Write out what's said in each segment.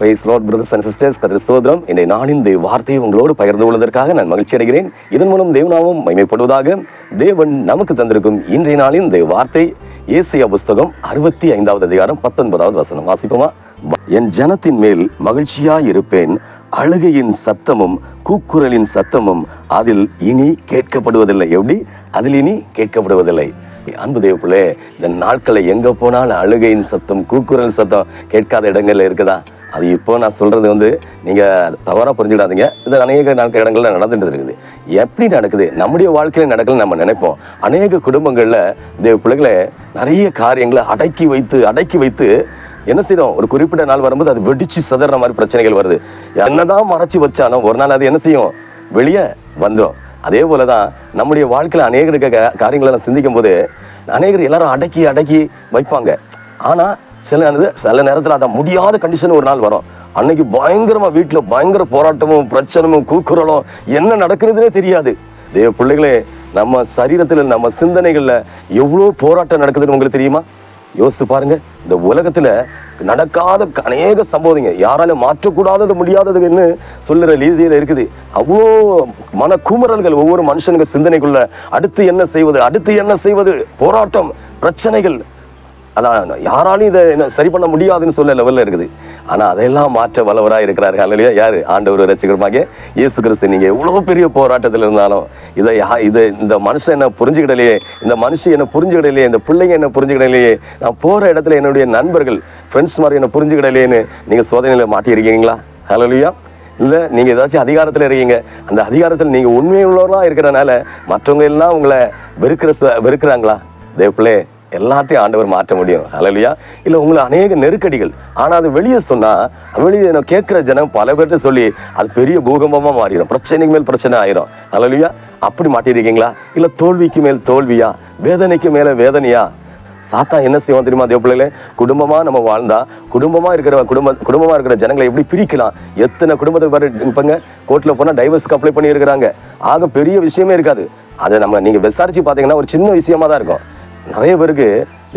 Praise lord brothers and sisters கதிர ஸ்தோத்திரம். இன்றைய நாளின் தேவ வார்த்தையை உங்களோடு பகிர்ந்து கொள்வதற்காக நான் மகிழ்ச்சி அடைகிறேன். இதன் மூலம் தேவனாவும் மைமைப்படுவதாக தேவன் நமக்கு தந்திருக்கும் இன்றைய நாளின் தேவ வார்த்தை ஏசியா புஸ்தகம் அறுபத்தி ஐந்தாவது அதிகாரம் பத்தொன்பதாவது வசனம். வாசிப்போமா? என் ஜனத்தின் மேல் மகிழ்ச்சியாய் இருப்பேன் அழுகையின் சத்தமும் கூக்குரலின் சத்தமும் அதில் இனி கேட்கப்படுவதில்லை. எப்படி? அதில் இனி கேட்கப்படுவதில்லை. அன்பு தேவப்பிள்ளை இந்த நாட்களை எங்க போனாலும் அழுகையின் சத்தம் கூக்குரல் சத்தம் கேட்காத இடங்கள்ல இருக்குதா? அது இப்போ நான் சொல்கிறது வந்து நீங்கள் தவறாக புரிஞ்சுக்கிடாதீங்க. இது அநேக நாட்கள் இடங்களில் நடந்துட்டு இருக்குது எப்படி நடக்குது? நம்முடைய வாழ்க்கையில் நடக்கலன்னு நம்ம நினைப்போம். அநேக குடும்பங்களில் இந்த பிள்ளைகளை நிறைய காரியங்களை அடக்கி வைத்து அடக்கி வைத்து என்ன செய்தோம்? ஒரு குறிப்பிட்ட நாள் வரும்போது அது வெடிச்சு சதுற மாதிரி பிரச்சனைகள் வருது. என்னதான் மறைச்சி வச்சாலும் ஒரு நாள் அது என்ன செய்யும்? வெளியே வந்துடும் அதே போலதான் நம்முடைய வாழ்க்கையில் அநேகருக்கு காரியங்களை நான் சிந்திக்கும் போது அநேகர் எல்லாரும் அடக்கி அடக்கி வைப்பாங்க. ஆனால் சில நேரத்து- சில நேரத்தில் அதை முடியாத கண்டிஷன் ஒரு நாள் வரும். அன்னைக்கு பயங்கரமாக வீட்டில் பயங்கர போராட்டமும் பிரச்சனமும் கூக்குரலும் என்ன நடக்குதுன்னே தெரியாது. தேவ பிள்ளைகளே நம்ம சரீரத்தில் நம்ம சிந்தனைகளில் எவ்வளோ போராட்டம் நடக்குதுன்னு உங்களுக்கு தெரியுமா? யோசித்து பாருங்க. இந்த உலகத்தில் நடக்காத அநேக சம்பவங்க யாராலும் மாற்றக்கூடாதது முடியாததுன்னு சொல்லுற ரீதியில் இருக்குது. அவ்வளோ மன குமரல்கள் ஒவ்வொரு மனுஷனுக்கு சிந்தனைக்குள்ள அடுத்து என்ன செய்வது அடுத்து என்ன செய்வது? போராட்டம் பிரச்சனைகள் அதான் யாராலையும் இதை என்ன சரி பண்ண முடியாதுன்னு சொல்ல லெவலில் இருக்குது. ஆனால் அதையெல்லாம் மாற்ற வல்லவராக இருக்கிறாரு அல்லையா? யார்? ஆண்டவர் ரசிகரமாக இயேசு கிறிஸ்து. நீங்க எவ்வளோ பெரிய போராட்டத்தில் இருந்தாலும் இதை இதை இந்த மனுஷன் என்ன புரிஞ்சுக்கிடலையே இந்த மனுஷன் என்ன புரிஞ்சுக்கிடலையே இந்த பிள்ளைங்க என்ன புரிஞ்சுக்கிடலையே நான் போகிற இடத்துல என்னுடைய நண்பர்கள் ஃப்ரெண்ட்ஸ் மாதிரி என்ன புரிஞ்சுக்கிடலையேன்னு நீங்கள் சோதனையில் மாட்டியிருக்கீங்களா? ஹலோலியா இல்லை நீங்கள் ஏதாச்சும் அதிகாரத்தில் இருக்கீங்க. அந்த அதிகாரத்தில் நீங்கள் உண்மையுள்ளவர்களாக இருக்கிறனால மற்றவங்க எல்லாம் உங்களை வெறுக்கிற ச- வெறுக்கிறாங்களா? தேவ்பிள்ளே எல்லாத்தையும் ஆண்டவர் மாற்ற முடியும். ஹalleluya. இல்லை உங்களை அநேக நெருக்கடிகள். ஆனால் அது வெளியே சொன்னால் வெளியே நான் கேட்குற ஜனம் பல பேர்கிட்ட சொல்லி அது பெரிய பூகம்பமாக மாறிடும். பிரச்சனைக்கு மேல் பிரச்சனை ஆயிரும். ஹalleluya. அப்படி மாட்டிருக்கீங்களா இல்லை தோல்விக்கு மேல் தோல்வியா? வேதனைக்கு மேலே வேதனையா? சாத்தா என்ன செய்வோம் தெரியுமா தேவ பிள்ளைகளே நம்ம வாழ்ந்தா குடும்பமாக இருக்கிற குடும்ப குடும்பமாக இருக்கிற ஜனங்களை எப்படி பிரிக்கலாம்? எத்தனை குடும்பத்தை பாரு இருப்பங்க கோர்ட்டில் போனால் டைவர்ஸ்க்கு அப்ளை பண்ணியிருக்கிறாங்க. ஆக பெரிய விஷயமே இருக்காது. அதை நம்ம நீங்கள் விசாரித்து பார்த்தீங்கன்னா ஒரு சின்ன விஷயமா தான் இருக்கும். நிறைய பேருக்கு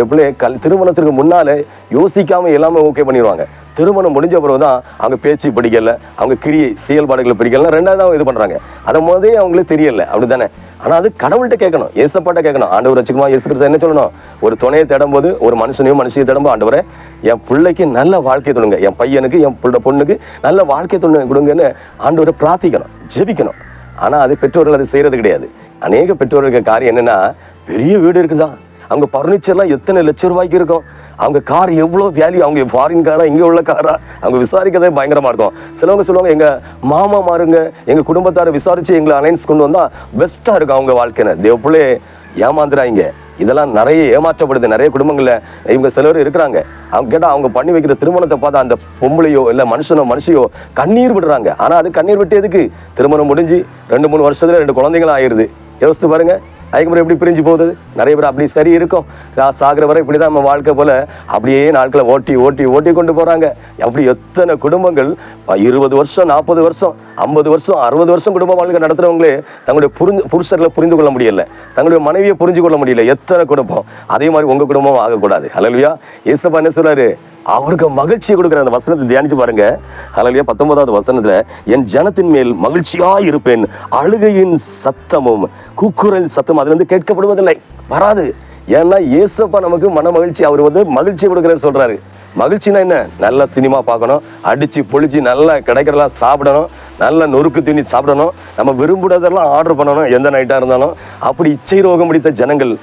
எப்படி கல் திருமணத்திற்கு முன்னாலே யோசிக்காமல் எல்லாமே ஓகே பண்ணிடுவாங்க. திருமணம் முடிஞ்ச பிறகு தான் அவங்க பேச்சு பிடிக்கல அவங்க கிரியை செயல்பாடுகளை பிடிக்கல ரெண்டாவது அவங்க இது பண்ணுறாங்க அதை முதலே அவங்களுக்கு தெரியல அப்படி தானே ஆனால் அது கடவுள்கிட்ட கேட்கணும் ஏசப்பாட்ட கேட்கணும். ஆண்டவர் வச்சுக்குமா இயேசு கிறிஸ்து என்ன சொல்லணும்? ஒரு துணையை தேடும் போது ஒரு மனுஷனையும் மனுஷையை தேடும்போது ஆண்டவரே என் பிள்ளைக்கு நல்ல வாழ்க்கை தொடுங்க. என் பையனுக்கு என் பிள்ளை பொண்ணுக்கு நல்ல வாழ்க்கை தொண்டு கொடுங்கன்னு ஆண்டவரை பிரார்த்திக்கணும் ஜெபிக்கணும். ஆனால் அது பெற்றோர்கள் அது செய்கிறது கிடையாது. அநேக பெற்றோர்களுக்கு காரியம் என்னென்னா பெரிய வீடு இருக்குதான். அவங்க பர்னிச்சர்லாம் எத்தனை லட்சம் ரூபாய்க்கு இருக்கும்? அவங்க கார் எவ்வளோ வேல்யூ அவங்க ஃபாரின் காரா இங்கே உள்ள காரா அவங்க விசாரிக்கிறதே பயங்கரமாக இருக்கும். சிலவங்க சொல்லுவாங்க எங்கள் மாமா மாருங்க எங்கள் குடும்பத்தாரை விசாரித்து எங்களை அலைன்ஸ் கொண்டு வந்தால் பெஸ்ட்டாக இருக்கும் அவங்க வாழ்க்கைன்னு. தேவப்புள்ளே ஏமாந்துறாங்க. இதெல்லாம் நிறைய ஏமாற்றப்படுது நிறைய குடும்பங்களில். இவங்க சிலர் இருக்கிறாங்க. அவங்க கேட்டால் அவங்க பண்ணி வைக்கிற திருமணத்தை பார்த்தா அந்த பொம்பளையோ இல்லை மனுஷனோ மனுஷியோ கண்ணீர் விடுறாங்க. ஆனால் அது கண்ணீர் விட்டு எதுக்கு? திருமணம் முடிஞ்சு ரெண்டு மூணு வருஷத்துல ரெண்டு குழந்தைங்களும் ஆயிருது யோசித்து பாருங்கள் அதுக்கப்புறம் எப்படி பிரிஞ்சு போகுது? நிறைய பேர் அப்படி சரி இருக்கும். காசு ஆகிற வரை இப்படி தான் நம்ம வாழ்க்கை போல் அப்படியே நாட்களை ஓட்டி ஓட்டி ஓட்டி கொண்டு போகிறாங்க அப்படி எத்தனை குடும்பங்கள் இருபது வருஷம் நாற்பது வருஷம் ஐம்பது வருஷம் அறுபது வருஷம் குடும்ப வாழ்க்கை நடத்துறவங்களே தங்களுடைய புரிந்து புருஷர்களை புரிந்து கொள்ள முடியல. தங்களுடைய மனைவியை புரிஞ்சு கொள்ள முடியல. எத்தனை குடும்பம்? அதே மாதிரி உங்கள் குடும்பம் ஆகக்கூடாது. ஹalleluya ஏசப்பா என்ன சொல்கிறாரு அவருக்கு மகிழ்ச்சியை கொடுக்குற அந்த வசனத்தை தியானிச்சு பாருங்க. ஹalleluya பத்தொன்பதாவது வசனத்துல என் ஜனத்தின் மேல் மகிழ்ச்சியாக இருப்பேன் அழுகையின் சத்தமும் குக்குரல் சத்தம் அதுல இருந்து கேட்கப்படுவதில்லை வராது. ஏன்னா ஏசப்பா நமக்கு மன மகிழ்ச்சி அவர் வந்து மகிழ்ச்சி கொடுக்குறேன்னு சொல்றாரு. மகிழ்ச்சினா என்ன? நல்ல சினிமா பார்க்கணும் அடிச்சு பொழிச்சு நல்லா கிடைக்கிறதெல்லாம் சாப்பிடணும் நல்ல நொறுக்கு தீனி சாப்பிடணும் நம்ம விரும்புறதெல்லாம் ஆர்டர் பண்ணணும் எந்த நைட்டாக இருந்தாலும். அப்படி இச்சை ரோகம் பிடித்த ஜனங்கள்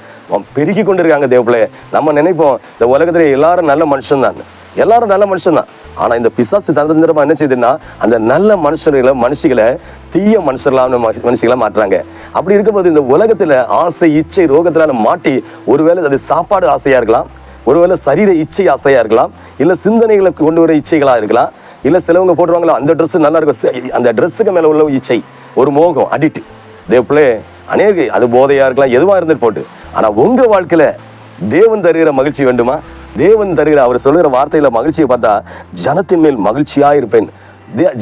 பெருகி கொண்டிருக்காங்க தேவப்பிள்ளை நம்ம நினைப்போம் இந்த உலகத்துல எல்லாரும் நல்ல மனுஷன் தான் எல்லாரும் நல்ல மனுஷன் தான் ஆனா இந்த பிசாசு தந்திரமா என்ன செய்யுதுன்னா அந்த நல்ல மனுஷர்களை மனுஷிகளை தீய மனுஷர்களான மனு- மாட்டுறாங்க மாற்றுறாங்க. அப்படி இருக்கும்போது இந்த உலகத்துல ஆசை இச்சை ரோகத்தினால மாட்டி ஒருவேளை அது சாப்பாடு ஆசையா இருக்கலாம் ஒருவேளை சரீர இச்சை ஆசையா இருக்கலாம் இல்லை சிந்தனைகளை கொண்டு வர இச்சைகளா இருக்கலாம் இல்லை சிலவங்க போடுவாங்களோ அந்த ட்ரெஸ் நல்லா இருக்கும். அந்த ட்ரெஸ்ஸுக்கு மேல உள்ள இச்சை ஒரு மோகம் அடிட்டு தேவப்பிள்ளே அநேக அது போதையா இருக்கலாம் எதுவாக இருந்துட்டு போட்டு. ஆனா உங்கள் வாழ்க்கையில தேவன் தருகிற மகிழ்ச்சி வேண்டுமா? தேவன் தருகிற அவர் சொல்லுகிற வார்த்தையில மகிழ்ச்சியை பார்த்தா ஜனத்தின் மேல் மகிழ்ச்சியா இருப்பேன்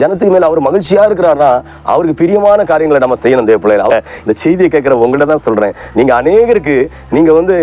ஜனத்துக்கு மேல அவர் மகிழ்ச்சியா இருக்கிறார்னா அவருக்கு பிரியமான காரியங்களை நம்ம செய்யணும் தேவ பிள்ளைகள். இந்த செய்தியை கேட்கிற உங்கள்ட்ட தான் சொல்றேன். நீங்க அநேகருக்கு நீங்க வந்து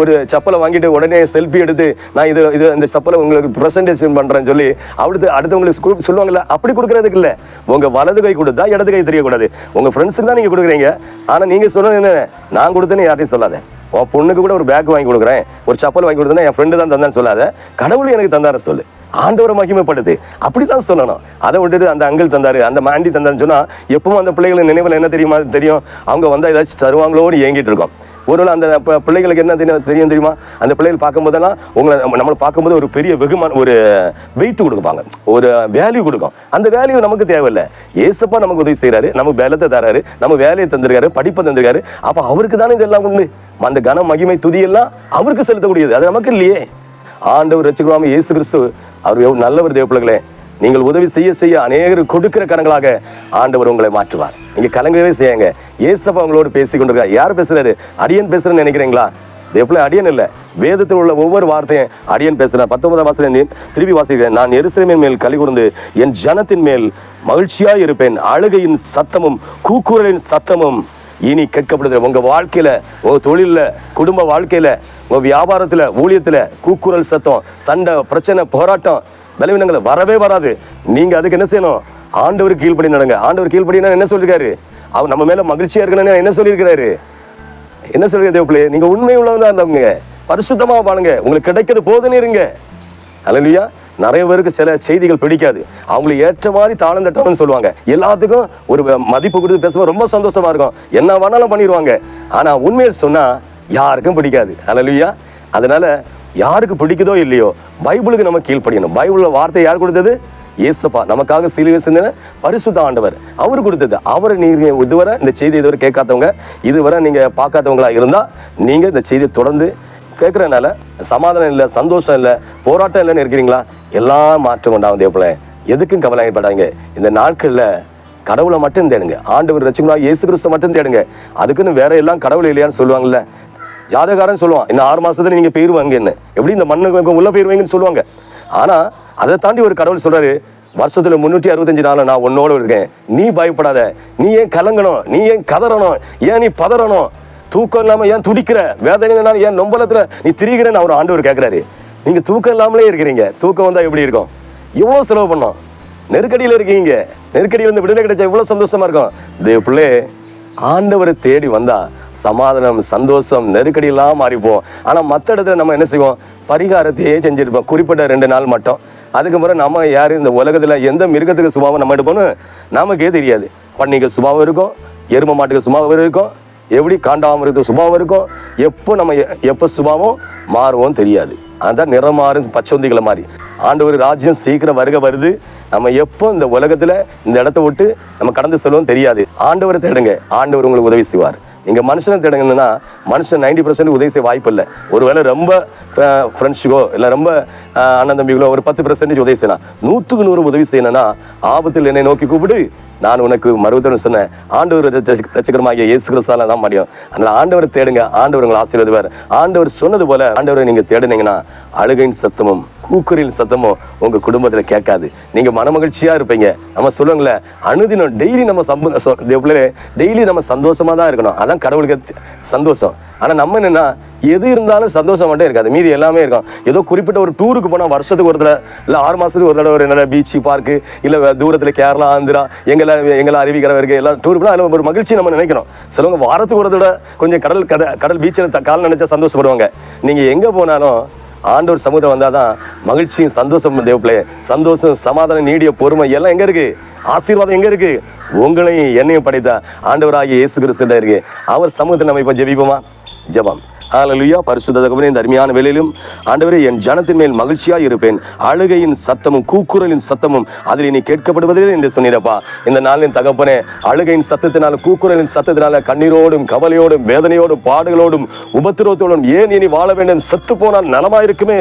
ஒரு செப்பலை வாங்கிட்டு உடனே செல்ஃபி எடுத்து நான் இது இது இந்த செப்பலை உங்களுக்கு ப்ரெசன்டேஷன் பண்றேன்னு சொல்லி அடுத்து அடுத்தவங்களுக்கு சொல்லுவாங்கல்ல அப்படி கொடுக்கறதுக்கு இல்ல. உங்க வலது கை கொடுத்தா இடது கை தெரியக்கூடாது. உங்க ஃப்ரெண்ட்ஸுக்கு தான் நீங்க கொடுக்குறீங்க. ஆனா நீங்க சொன்னது என்ன நான் கொடுத்தேன்னு யார்ட்டையும் சொல்லாத. உன் பொண்ணுக்கு கூட ஒரு பேக் வாங்கி கொடுக்குறேன். ஒரு செப்பல் வாங்கி கொடுத்தேன்னா என் ஃப்ரெண்டு தான் தந்தான்னு சொல்லாத. கடவுள் எனக்கு தந்தார சொல்லு. ஆண்டவரை மகிமைப்படுது அப்படிதான் சொல்லணும். அதை விட்டுட்டு அந்த அங்கிள் தந்தார் அந்த மாண்டி தந்தாருன்னு சொன்னால் எப்பவும் அந்த பிள்ளைகளை நினைவில் என்ன தெரியுமா தெரியும்? அவங்க வந்தால் ஏதாச்சும் தருவாங்களோன்னு ஏங்கிட்டு இருக்கோம். ஒருவேளை அந்த பிள்ளைகளுக்கு என்ன தெரியும் தெரியும் தெரியுமா? அந்த பிள்ளைகள் பார்க்கும்போதெல்லாம் உங்களை நம்ம- நம்மளை பார்க்கும்போது ஒரு பெரிய வெகுமான ஒரு வெயிட் கொடுப்பாங்க. ஒரு வேல்யூ கொடுக்கும். அந்த வேல்யூ நமக்கு தேவையில்லை. ஏசப்பா நமக்கு உதவி செய்கிறாரு நமக்கு பலத்தை தராரு. நம்ம வேலையை தந்திருக்காரு படிப்பை தந்திருக்காரு. அப்போ அவருக்கு தானே இதெல்லாம் உண்டு? அந்த கன மகிமை துதியெல்லாம் அவருக்கு செலுத்தக்கூடியது. அது நமக்கு இல்லையே. ஆண்டவர் ரசிக்கலாம இயேசு கிறிஸ்து அவர் எவ்வளவு நல்லவர் தேவப்பிள்ளைகளே நீங்கள் உதவி செய்ய செய்ய அநேகர் கொடுக்கிற கரங்களாக ஆண்டவர் உங்களை மாற்றுவார். நீங்க கலங்கவே செய்யுங்க. ஏசப்பா உங்களோடு பேசி கொண்டிருக்கார் யார் பேசுறாரு? அடியன் பேசுறேன்னு நினைக்கிறீங்களா? தேவப்பிள்ளை அடியன் இல்லை. வேதத்தில் உள்ள ஒவ்வொரு வார்த்தையும் அடியன் பேசுகிறேன் பத்தொன்பதாம் வாசல் திருப்பி வாசிக்கிறேன். நான் எருசலேமின் மேல் கலி கூர்ந்து என் ஜனத்தின் மேல் மகிழ்ச்சியாக இருப்பேன். அழுகையின் சத்தமும் கூக்குரலின் சத்தமும் இனி கேட்கப்படுது உங்கள் வாழ்க்கையில் ஓ தொழிலில் குடும்ப வாழ்க்கையில் உங்க வியாபாரத்தில் ஊழியத்தில் கூக்குரல் சத்தம் சண்டை பிரச்சனை போராட்டம் பலவீனங்கள் வரவே வராது. நீங்கள் அதுக்கு என்ன செய்யணும்? ஆண்டவர் கீழ்படி நடங்க. ஆண்டவர் கீழ்ப்படினா என்ன சொல்லியிருக்காரு அவர் நம்ம மேலே மகிழ்ச்சியாக இருக்கணும்னு என்ன சொல்லியிருக்கிறாரு? என்ன சொல்லுங்க தேவப்பிள்ளை? நீங்கள் உண்மை உள்ளவங்க இருந்தவங்க. பரிசுத்தமாக பாருங்க உங்களுக்கு கிடைக்கிறது போதுன்னு இருங்க. அல்லையா நிறைய பேருக்கு சில செய்திகள் பிடிக்காது. அவங்களுக்கு ஏற்ற மாதிரி தாளம் தட்டணும்னு சொல்லுவாங்க. எல்லாத்துக்கும் ஒரு மதிப்பு கொடுத்து பேசும்போது ரொம்ப சந்தோஷமா இருக்கும். என்ன வேணாலும் பண்ணிடுவாங்க. ஆனால் உண்மையை சொன்னால் யாருக்கும் பிடிக்காது. அலலுயா அதனால யாருக்கு பிடிக்குதோ இல்லையோ பைபிளுக்கு நம்ம கீழ்ப்படியணும். பைபிளில் வார்த்தை யார் கொடுத்தது? இயேசப்பா நமக்காக சிலுவை சிந்தன பரிசுத்த ஆண்டவர். அவர் கொடுத்தது. அவரை நீங்கள் இதுவரை இந்த செய்தி இதுவரை கேட்காதவங்க இதுவரை நீங்கள் பார்க்காதவங்களா இருந்தால் நீங்கள் இந்த செய்தியை தொடர்ந்து கேட்குறதுனால சமாதானம் இல்லை சந்தோஷம் இல்லை போராட்டம் இல்லைன்னு இருக்கிறீங்களா? எல்லாம் மாற்றம் உண்டாகும் தேவப்பிள்ளை. எதுக்கும் கவலைப்படாங்க இந்த நாட்களில் கடவுளை மட்டும் தேடுங்க. ஆண்டவர் ரசிகனா இயேசு கிறிஸ்து மட்டும் தேடுங்க. அதுக்குன்னு வேற எல்லாம் கடவுள் இல்லையான்னு சொல்லுவாங்கல்ல. ஜாதகாரன் சொல்லுவான் இன்னும் ஆறு மாசத்துல நீங்க போயிருவாங்க என்ன? எப்படி இந்த மண்ணுக்கு உள்ள போயிருவீங்கன்னு சொல்லுவாங்க? ஆனா அதை தாண்டி ஒரு கடவுள் சொல்றாரு வருஷத்துல முன்னூற்றி அறுபத்தஞ்சு நாள் நான் உன்னோட இருக்கேன். நீ பயப்படாத. நீ ஏன் கலங்கணும்? நீ ஏன் கதறணும்? ஏன் நீ பதறணும்? தூக்கம் இல்லாமல் ஏன் துடிக்கிற? வேதனை ஏன் நொம்பலத்தில் நீ திரிகிறேன்னு அவர் ஆண்டவர் கேட்குறாரு நீங்கள் தூக்கம் இல்லாமலே இருக்கிறீங்க. தூக்கம் வந்தால் எப்படி இருக்கும்? இவ்வளோ செலவு பண்ணோம். நெருக்கடியில் இருக்கீங்க. நெருக்கடியில் இருந்து விடுதலை கிடைச்சா எவ்வளோ சந்தோஷமா இருக்கும். தேவ பிள்ளை ஆண்டவரை தேடி வந்தால் சமாதானம் சந்தோஷம் நெருக்கடி எல்லாம் மாறிப்போம். ஆனால் மற்ற இடத்துல நம்ம என்ன செய்வோம்? பரிகாரத்தையே செஞ்சுருப்போம். குறிப்பிட்ட ரெண்டு நாள் மட்டும். அதுக்கு பிறகு நம்ம யார் இந்த உலகத்தில் எந்த மிருகத்துக்கு சுபாவம் நம்ம எடுப்போம்னு நமக்கே தெரியாது. பன்னிக்கு சுபாவம் இருக்கும் எரும மாட்டுக்கு சுபாவம் இருக்கும் எப்படி காண்டாமிருக சுபாவம் இருக்கும் எப்போ நம்ம எ- எப்போ சுபாவம் மாறுவோம் தெரியாது. அதுதான் நிறம் மாறும் பச்சவந்திகளை மாதிரி ஆண்டவர் ராஜ்யம் சீக்கிரம் வருக வருது. நம்ம எப்போ இந்த உலகத்தில் இந்த இடத்த விட்டு நம்ம கடந்து செல்வோம் தெரியாது. ஆண்டவரை தேடுங்க. ஆண்டவர் உங்களுக்கு உதவி செய்வார். நீங்க மனுஷனை தேடுங்கன்னா மனுஷன் நைன்டி பர்சன்ட் உதவி செய்ய வாய்ப்பு இல்லை. ஒருவேளை ரொம்ப ஃப்ரெண்ட்ஸுக்கோ இல்லை ரொம்ப அண்ணன் தம்பிகளோ ஒரு பத்து பர்சன்டேஜ் உதவி செய்யலாம். நூற்றுக்கு நூறு உதவி செய்யணும்னா ஆபத்தில் என்னை நோக்கி கூப்பிடு. நான் உனக்கு மறுபடியும் சொன்னேன். ஆண்டவர் ரசிகரமாகிய இயேசு கிறிஸ்தால தான் முடியும் அதனால் ஆண்டவரை தேடுங்க ஆண்டவர் உங்களை ஆசீர்வதிவார் ஆண்டவர் சொன்னது போல ஆண்டவரை நீங்கள் தேடுனீங்கன்னா அழுகையின் சத்தமும் கூக்குரின் சத்தமும் உங்கள் குடும்பத்தில் கேட்காது. நீங்கள் மனமகிழ்ச்சியாக இருப்பீங்க. நம்ம சொல்லுங்களேன் அனுதினம் டெய்லி நம்ம சம்ப டெய்லி நம்ம சந்தோஷமாக தான் இருக்கணும். அதான் கடவுளுக்கு சந்தோஷம். ஆனால் நம்ம என்னென்னா எது இருந்தாலும் சந்தோஷம் மட்டும் இருக்காது. மீதி எல்லாமே இருக்கும். ஏதோ குறிப்பிட்ட ஒரு டூருக்கு போனால் வருஷத்துக்கு ஒரு தடவை இல்லை ஆறு மாதத்துக்கு ஒரு தடவை ஒரு நல்ல பீச்சு பார்க்கு இல்லை தூரத்தில் கேரளா ஆந்திரா எங்களை எங்களை அறிவிக்கிற வரைக்கும் எல்லாம் டூர் போனால் அதில் ஒரு மகிழ்ச்சி நம்ம நினைக்கிறோம் சிலவங்க வாரத்துக்கு ஒரு தடவை கொஞ்சம் கடல் கதை கடல் பீச்சில் கால் நினைச்சா சந்தோஷப்படுவாங்க. நீங்கள் எங்கே போனாலும் ஆண்டவர் வந்தால் தான் மகிழ்ச்சியும் சந்தோஷம் தேவப்பிள்ளை சந்தோஷம் சமாதானம் நீடிய பொறுமை எல்லாம் எங்கே இருக்குது ஆசீர்வாதம் எங்கே இருக்குது உங்களையும் என்னையும் படைத்த ஆண்டவராகிய இயேசு கிறிஸ்து இருக்கு. அவர் சமூகத்தில் நம்ம இப்போ ஜெபிப்போமா? ஜபம். ஹalleluya பரிசுத்தகவனே இந்த அருமையான வேலையிலும் ஆண்டவரே என் ஜனத்தின் மேல் மகிழ்ச்சியாக இருப்பேன். அழுகையின் சத்தமும் கூக்குரலின் சத்தமும் அதில் நீ கேட்கப்படுவதில்லை என்று சொன்னிடப்பா இந்த நாளின் தகப்பனே அழுகையின் சத்தத்தினால கூக்குரலின் சத்தத்தினால கண்ணீரோடும் கவலையோடும் வேதனையோடும் பாடுகளோடும் உபத்திரவத்தோடும் ஏன் இனி வாழ வேண்டும்? செத்து போனால் நலமாயிருக்குமே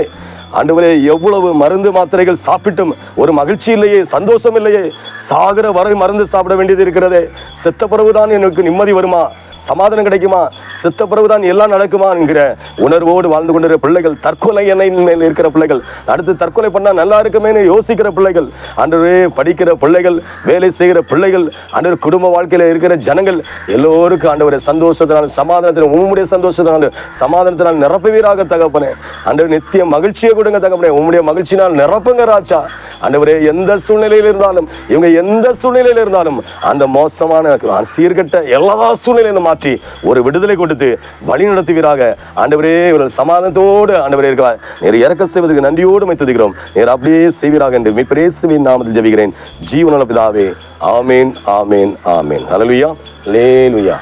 ஆண்டவரே எவ்வளவு மருந்து மாத்திரைகள் சாப்பிட்டும். ஒரு மகிழ்ச்சி இல்லையே சந்தோஷம் இல்லையே. சாகிற வரை மருந்து சாப்பிட வேண்டியது இருக்கிறதே. செத்த பிறகுதான் எனக்கு நிம்மதி வருமா? சமாதானம் கிடைக்குமா? செத்த பிறகுதான் எல்லாம் நடக்குமா என்கிற உணர்வோடு வாழ்ந்து கொண்டிருக்கிற பிள்ளைகள் தற்கொலை எண்ணெயின் இருக்கிற பிள்ளைகள் அடுத்து தற்கொலை பண்ணால் நல்லா இருக்குமேன்னு யோசிக்கிற பிள்ளைகள் அன்றே படிக்கிற பிள்ளைகள் வேலை செய்கிற பிள்ளைகள் அன்று குடும்ப வாழ்க்கையில் இருக்கிற ஜனங்கள் எல்லோருக்கும் ஆண்டவரே சந்தோஷத்தினால் சமாதானத்தினால் உம்முடைய சந்தோஷத்தினால் சமாதானத்தினால் நிரப்புவீராக தகப்பனே. அன்று நித்திய மகிழ்ச்சியை கொடுங்க தகப்பனே. உம்முடைய மகிழ்ச்சினால் நிரப்புங்க ராஜா. ஆண்டவரே எந்த சூழ்நிலையில் இருந்தாலும் இவங்க எந்த சூழ்நிலையில் இருந்தாலும் அந்த மோசமான சீர்கட்ட எல்லா சூழ்நிலையிலும் மாற்றி ஒரு விடுதலை கொடுத்து வழி நடத்துவீராக. ஆண்டவரே இவர்கள் சமாதானத்தோடு ஆண்டவரே இருக்கிறார் நீர் இறக்க செய்வதற்கு நன்றியோடு மைத்துகிறோம் நீர் அப்படியே செய்வீராக என்று மிப்பிரேசுவின் நாமத்தில் ஜபிக்கிறேன். ஜீவனல பிதாவே ஆமேன் ஆமேன் ஆமேன். அலலுயா லேலுயா